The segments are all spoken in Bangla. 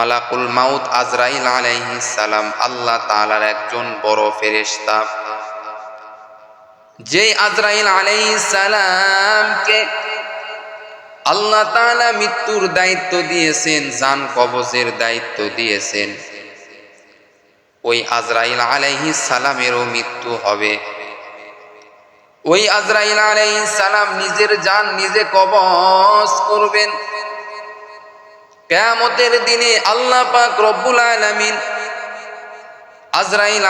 মালাকুল মাউত আজরাইল আলাইহিস সালাম, আল্লাহ তাআলার একজন বড় ফেরেশতা। যেই আজরাইল আলাইহিস সালামকে আল্লাহ তাআলা মৃত্যুর দায়িত্ব দিয়েছেন জান কবজের দায়িত্ব দিয়েছেন, ওই আজরাইল আলাইহিস সালামেরও মৃত্যু হবে। ওই আজরাইল আলাইহিস সালাম নিজের জান নিজে কবজ করবেন। কেয়ামতের দিনে আল্লাহ পাক রব্বুল আলামিন আজরাইল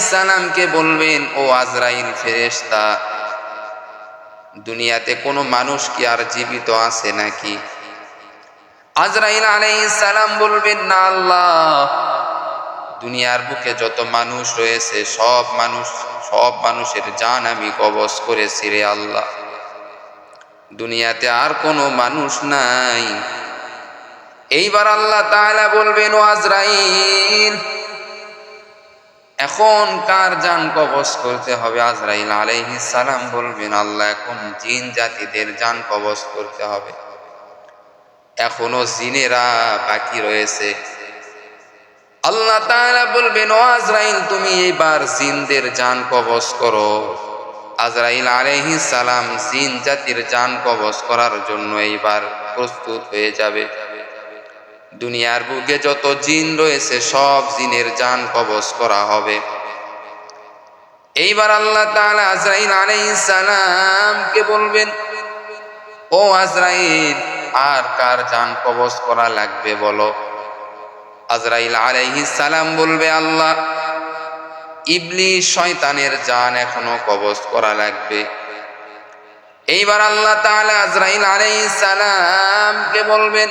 সালামকে বলবেন, ও আজরাইল ফেরেশতা, দুনিয়াতে কোনো মানুষ কি আর জীবিত আছে নাকি? আজরাইল সালাম বলবেন, না আল্লাহ, দুনিয়ার বুকে যত মানুষ রয়েছে, সব মানুষ, সব মানুষের জান আমি কবজ করেছি রে আল্লাহ। দুনিয়াতে আর কোনো মানুষ নাই। এইবার আল্লাহ তাআলা বলবেন আজরাইল, এখন কার জান কবজ করতে হবে? আজরাইল আলাইহিস সালাম বলবেন, আল্লাহ, এখন জিন জাতিদের যান কবজ করতে হবে। এখনও জিনেরা বাকি রয়েছে। আল্লাহ তাআলা বলবেন আজরাইল, তুমি এইবার জিনদের জান কবজ করো। আজরাইল আলাইহিস সালাম জিন জাতির যান কবজ করার জন্য এইবার প্রস্তুত হয়ে যাবে। দুনিয়ার বুকে যত জিন রয়েছে, সব জিনের জান কবজ করা হবে। এইবার আল্লাহ তাআলা আজরাইল আলাইহিস সালামকে বলবেন, ও আজরাইল, আর কার জান কবজ করা লাগবে বলো? আজরাইল আলাইহিস সালাম বলবে, আল্লাহ, ইবলিস শয়তানের জান এখনও কবজ করা লাগবে। এইবার আল্লাহ তাআলা আজরাইল আলাইহিস সালামকে বলবেন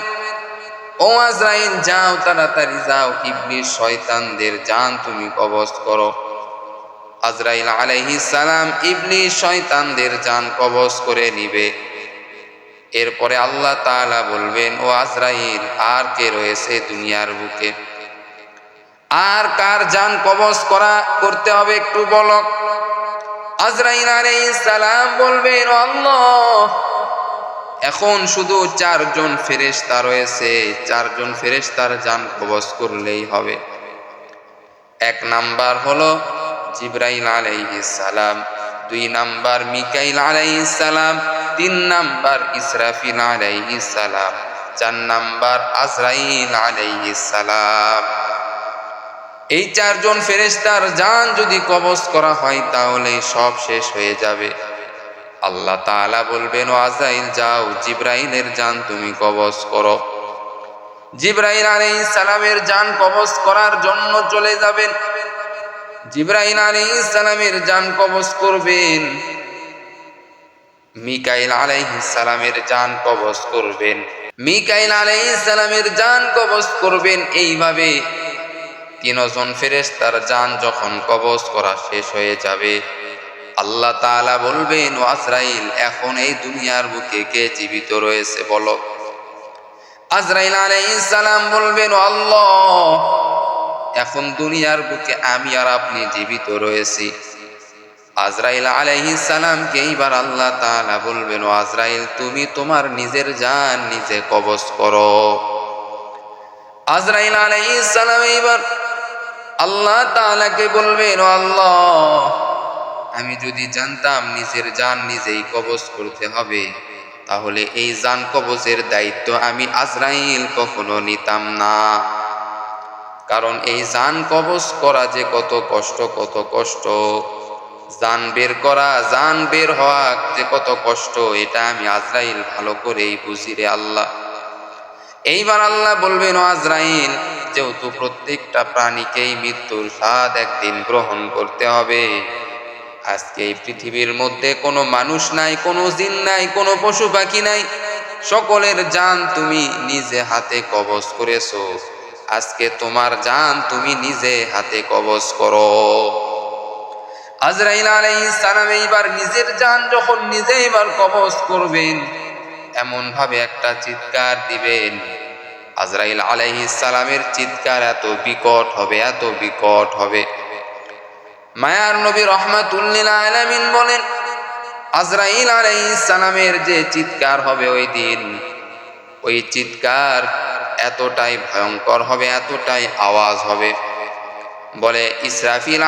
ও আজরাইল যাও তাড়াতাড়ি, যাও ইবলিস শয়তানদের জান তুমি কবজ করো। আজরাইল আলাইহিস সালাম ইবলিস শয়তানদের জান কবজ করে নিবে। এরপরে আল্লাহ তাআলা বলবেন, ও আজরাইল, আর কে রয়েছে দুনিয়ার বুকে? আর কার জান কবজ করা, করতে হবে একটু বলো আজরাইল আলাইহিস সালাম বলবেন, আল্লাহ এখন শুধু চারজন ফেরেশতা রয়েছে, চারজন ফেরেশতার জান কবজ করলেই হবে। এক নাম্বার হলো জিব্রাইল সালাম, দুই নাম্বার মিকাইল সালাম, তিন নাম্বার ইসরাফিল সালাম, চার নাম্বার আজরাইল সালাম। এই চারজন ফেরেশতার যান যদি কবজ করা হয় তাহলে সব শেষ হয়ে যাবে। আল্লাহ তাআলা বলবেন ও আজরাইল যাও, জিব্রাইলের জান তুমি কবজ করো। জিব্রাইল আলাইহিস সালামের জান কবজ করার জন্য চলে যাবেন। জিব্রাইল আলাইহিস সালামের জান কবজ করবেন। মিকাইল আলাইহিস সালামের জান কবজ করবেন। মিকাইল আলাইহিস সালামের জান কবজ করবেন এইভাবে। তিনজন ফেরেশতার জান যখন কবজ করা শেষ হয়ে যাবে আল্লাহ তাআলা বলবেন, ও আজরাইল, এখন এই দুনিয়ার বুকে কে জীবিত রয়েছে বলো? আজরাইল আলাইহিস সালাম বলবেন, আল্লাহ, এখন দুনিয়ার বুকে আমি আর আপনি জীবিত রয়েছি। আজরাইল আলাইহিস সালামকে এইবার আল্লাহ তাআলা বলবেন, ও আজরাইল, তুমি তোমার নিজের যান নিজে কবজ করো। আজরাইল আলাইহিস সালাম এইবার আল্লাহ তাআলাকে বলবেন আল্লাহ আমি যদি জানতাম নিজের জান নিজেই কবজ করতে হবে, তাহলে এই জান কবজের দায়িত্ব আমি আজরাইল কখনো নিতাম না। কারণ এই জান কবজ করা যে কত কষ্ট কত কষ্ট। জান বের করা, জান বের হওয়া যে কত কষ্ট, এটা আমি আজরাইল ভালো করেই বুঝি রে আল্লাহ। এইবার আল্লাহ বলবেন আজরাইল, যেহেতু প্রত্যেকটা প্রাণীকেই মৃত্যুর স্বাদ একদিন গ্রহণ করতে হবে আজকে এই পৃথিবীর মধ্যে কোনো মানুষ নাই, কোনো জিন নাই, কোনো পশু পাখি নাই। সকলের জান তুমি নিজে হাতে কবজ করেছ। আজকে তোমার জান তুমি নিজে হাতে কবজ করো। আজরাইল আলাইহিস সালাম এইবার নিজের জান যখন নিজে এবার কবজ করবেন এমন ভাবে একটা চিৎকার দিবেন। আজরাইল আলাইহিস সালামের চিৎকার এত বিকট হবে, এত বিকট হবে। মায়ার নবী রহমাতুল্লিল আলামিন বলেন, আজরাইল সালামের যে চিৎকার হবে ওই দিন, ওই চিৎকার এতটাই ভয়ঙ্কর হবে, এতটাই আওয়াজ হবে। বলে ইসরাফিল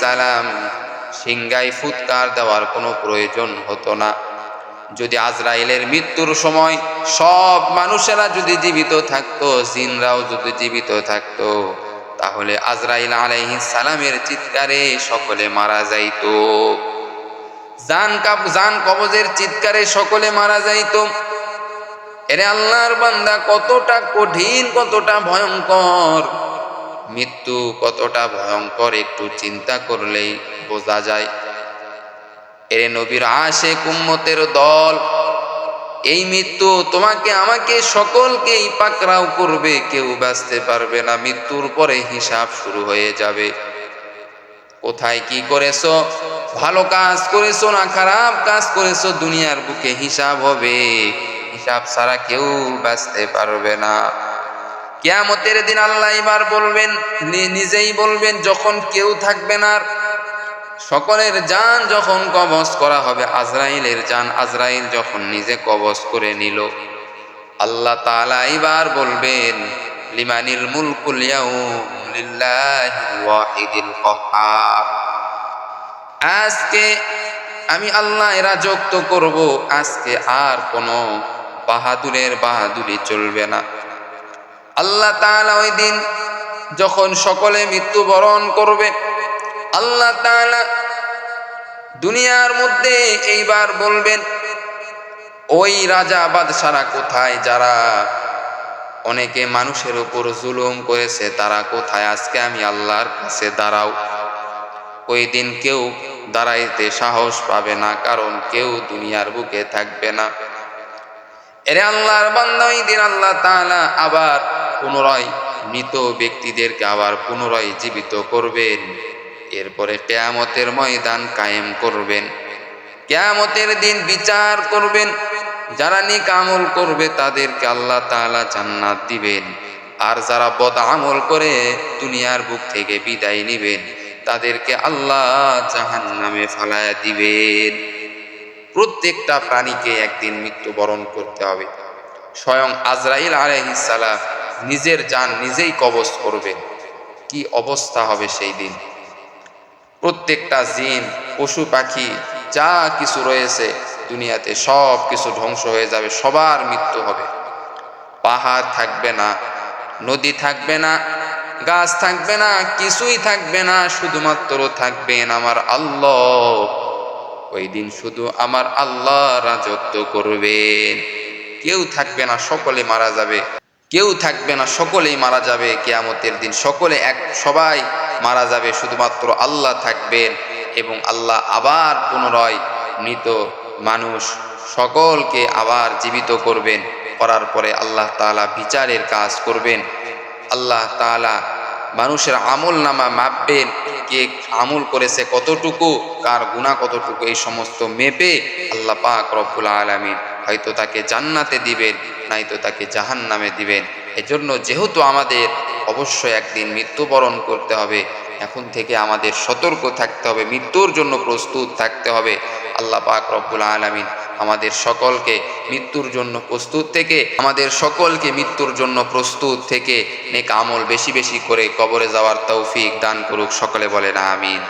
সালাম সিংগাই ফুৎকার দেওয়ার কোনো প্রয়োজন হতো না। যদি আজরাইলের মৃত্যুর সময় সব মানুষেরা যদি জীবিত থাকতো, জিনরাও যদি জীবিত থাকতো তাহলে আজরাইল আলাইহিস সালামের চিৎকারে সকলে মারা যাইত। জান কাপ জান কবজের চিৎকারে সকলে মারা যাইত। এরে আল্লাহর বান্দা কতটা কঠিন, কতটা ভয়ঙ্কর। মৃত্যু কতটা ভয়ঙ্কর একটু চিন্তা করলেই বোঝা যায়। এরে নবীর আশে কুম্মতের দল এই মৃত্যু তোমাকে, আমাকে সকলকেই পাকরাও করবে। কেউ বাঁচতে পারবে না। মৃত্যুর পরে হিসাব শুরু হয়ে যাবে। কোথায় কি করেছ? ভালো কাজ করেছ না খারাপ কাজ করেছ? দুনিয়ার বুকে হিসাব হবে। হিসাব ছাড়া কেউ বাঁচতে পারবে না। কেয়ামতের দিন আল্লাহ এবার বলবেন নিজেই বলবেন, যখন কেউ থাকবে না সকলের যান যখন কবজ করা হবে, আজরাইলের যান আজরাইল যখন নিজে কবজ করে নিল। আল্লাহ তাআলা এবার বলবেন, লিমানিল মুলকুল আজকে আমি আল্লাহ এরা রাজত্ব করব, আজকে আর কোনো বাহাদুরের বাহাদুরি চলবে না। আল্লাহ তাআলা ওই দিন যখন সকলে মৃত্যুবরণ করবে আল্লাহ দুনিয়ার মধ্যে এইবার বলবেন, ওই রাজা বাদশারা কোথায়? যারা অনেকে মানুষের উপর জুলুম করেছে, তারা কোথায়? আজকে আমি আল্লাহর কাছে দাঁড়াও। ওই দিন কেউ দাঁড়াইতে সাহস পাবে না, কারণ কেউ দুনিয়ার বুকে থাকবে না। এরে আল্লাহর ওই দিন আল্লাহ তাআলা আবার পুনরায় মৃত ব্যক্তিদেরকে আবার পুনরায় জীবিত করবেন। এরপরে কেয়ামতের ময়দান কায়েম করবেন। কেয়ামতের দিন বিচার করবেন। যারা নিক আমল করবে, তাদেরকে আল্লাহ তাআলা জান্নাত দিবেন। আর যারা বদ আমল করে, দুনিয়ার বুক থেকে বিদায় নিবেন, তাদেরকে আল্লাহ জাহান নামে ফালায়া দিবেন। প্রত্যেকটা প্রাণীকে একদিন মৃত্যুবরণ করতে হবে। স্বয়ং আজরাইল আলাইহিসসালাম নিজের যান নিজেই কবজ করবেন। কি অবস্থা হবে সেই দিন? প্রত্যেকটা জিন, পশু, পাখি, যা কিছু রয়েছে দুনিয়াতে সব কিছু ধ্বংস হয়ে যাবে, সবার মৃত্যু হবে। পাহাড় থাকবে না, নদী থাকবে না, গাছ থাকবে না, কিছুই থাকবে না, শুধুমাত্র থাকবেন আমার আল্লাহ। ওই দিন শুধু আমার আল্লাহ রাজত্ব করবেন। কেউ থাকবে না, সকলে মারা যাবে। কেউ থাকবে না, সকলেই মারা যাবে কেয়ামতের দিন। সকলে এক, সবাই মারা যাবে, শুধুমাত্র আল্লাহ থাকবেন এবং আল্লাহ আবার পুনরায় মৃত মানুষ সকলকে আবার জীবিত করবেন। করার পরে আল্লাহ তাআলা বিচারের কাজ করবেন। আল্লাহ তাআলা মানুষের আমল নামা মাপবেন, কে আমল করেছে কতটুকু, কার গুণা কতটুকু, এই সমস্ত মেপে আল্লাহ পাক রব্বুল আলামিন হয়তো তাকে জান্নাতে দিবেন, নয়তো তাকে জাহান্নামে দিবেন। এজন্য যেহেতু আমাদের অবশ্যই একদিন মৃত্যুবরণ করতে হবে, এখন থেকে আমাদের সতর্ক থাকতে হবে, মৃত্যুর জন্য প্রস্তুত থাকতে হবে। আল্লাহ পাক রব্বুল আলামিন আমাদের সকলকে মৃত্যুর জন্য প্রস্তুত থেকে, আমাদের সকলকে মৃত্যুর জন্য প্রস্তুত থেকে নেক আমল বেশি বেশি করে কবরে যাওয়ার তৌফিক দান করুক, সকলে বলেন আমিন।